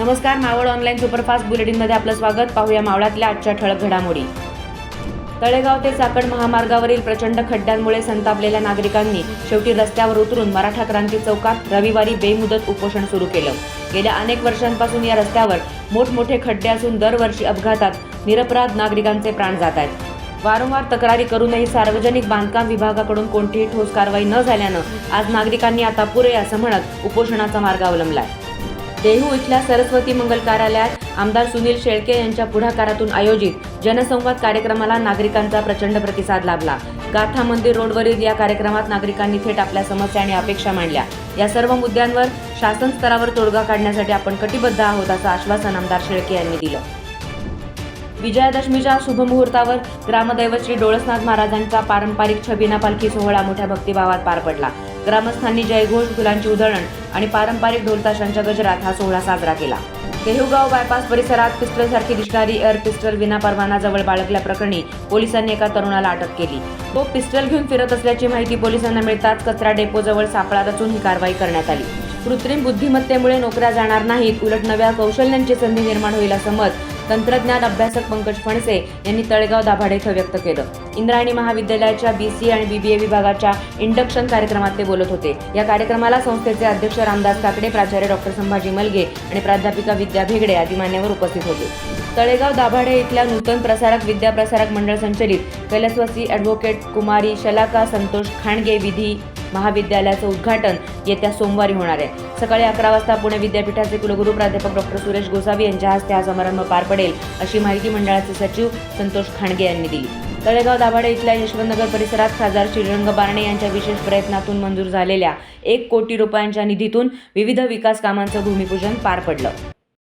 नमस्कार Maval online superfast बुलेटिनमध्ये आपलं स्वागत. पाहूया मावळातल्या आजच्या ठळक घडामोडी. तळेगाव ते चाकण महामार्गावरील प्रचंड खड्ड्यांमुळे संतापलेल्या नागरिकांनी शेवटी रस्त्यावर उतरून मराठा क्रांती चौकात रविवारी बेमुदत उपोषण सुरू केलं. गेल्या अनेक वर्षांपासून या रस्त्यावर मोठमोठे खड्डे असून दरवर्षी अपघातात निरपराध नागरिकांचे प्राण जात आहेत. वारंवार तक्रारी करूनही सार्वजनिक बांधकाम विभागाकडून कोणतीही ठोस कारवाई न झाल्यानं आज नागरिकांनी आता पुरे असं म्हणत उपोषणाचा मार्ग अवलंबला आहे देहू इथल्या सरस्वती मंगल कार्यालयात आमदार सुनील शेळके यांच्या पुढाकारातून आयोजित जनसंवाद कार्यक्रमाला नागरिकांचा प्रचंड प्रतिसाद लाभला. गाथा मंदिर रोडवरील या कार्यक्रमात नागरिकांनी थेट आपल्या समस्या आणि अपेक्षा मांडल्या. या सर्व मुद्द्यांवर शासन स्तरावर तोडगा काढण्यासाठी आपण कटिबद्ध आहोत असं आश्वासन आमदार शेळके यांनी दिलं. विजयादशमीच्या शुभमुहूर्तावर ग्रामदैवत श्री डोळसनाथ महाराजांचा पारंपरिक छबिना पालखी सोहळा मोठ्या भक्तिभावात पार पडला. ग्रामस्थांनी जयघोष फुलांची उधळण आणि पारंपरिक ढोलताशांच्या गजरात हा सोहळा साजरा केला. देहुगाव बायपास परिसरात पिस्टलसारखी दिसणारी एअर पिस्टल विना परवानाजवळ बाळगल्याप्रकरणी पोलिसांनी एका तरुणाला अटक केली. तो पिस्टल घेऊन फिरत असल्याची माहिती पोलिसांना मिळताच कचरा डेपोजवळ सापळा रचून ही कारवाई करण्यात आली. कृत्रिम बुद्धिमत्तेमुळे नोकऱ्या जाणार नाहीत उलट नव्या कौशल्यांची संधी निर्माण होईल असं मत तंत्रज्ञान अभ्यासक पंकज फणसे यांनी तळेगाव दाभाडे इथं व्यक्त केलं. इंद्रायणी महाविद्यालयाच्या बीसी आणि बीबीए विभागाच्या इंडक्शन कार्यक्रमात ते बोलत होते. या कार्यक्रमाला संस्थेचे अध्यक्ष रामदास काकडे प्राचार्य डॉक्टर संभाजी मलगे आणि प्राध्यापिका विद्या भेगडे आदी मान्यवर उपस्थित होते. तळेगाव दाभाडे इथल्या नूतन प्रसारक विद्या प्रसारक मंडळ संचलित कैलासवासी ॲडव्होकेट कुमारी शलाका संतोष खांडगे विधी महाविद्यालयाचं उद्घाटन येत्या सोमवारी होणार आहे. सकाळी अकरा वाजता पुणे विद्यापीठाचे कुलगुरू प्राध्यापक डॉक्टर सुरेश गोसावी यांच्या हस्ते हा समारंभ पार पडेल अशी माहिती मंडळाचे सचिव संतोष खांडगे यांनी दिली. तळेगाव दाभाडे इथल्या यशवंतनगर परिसरात खासदार श्रीरंग बारणे यांच्या विशेष प्रयत्नातून मंजूर झालेल्या एक कोटी रुपयांच्या निधीतून विविध विकास कामांचं भूमिपूजन पार पडलं.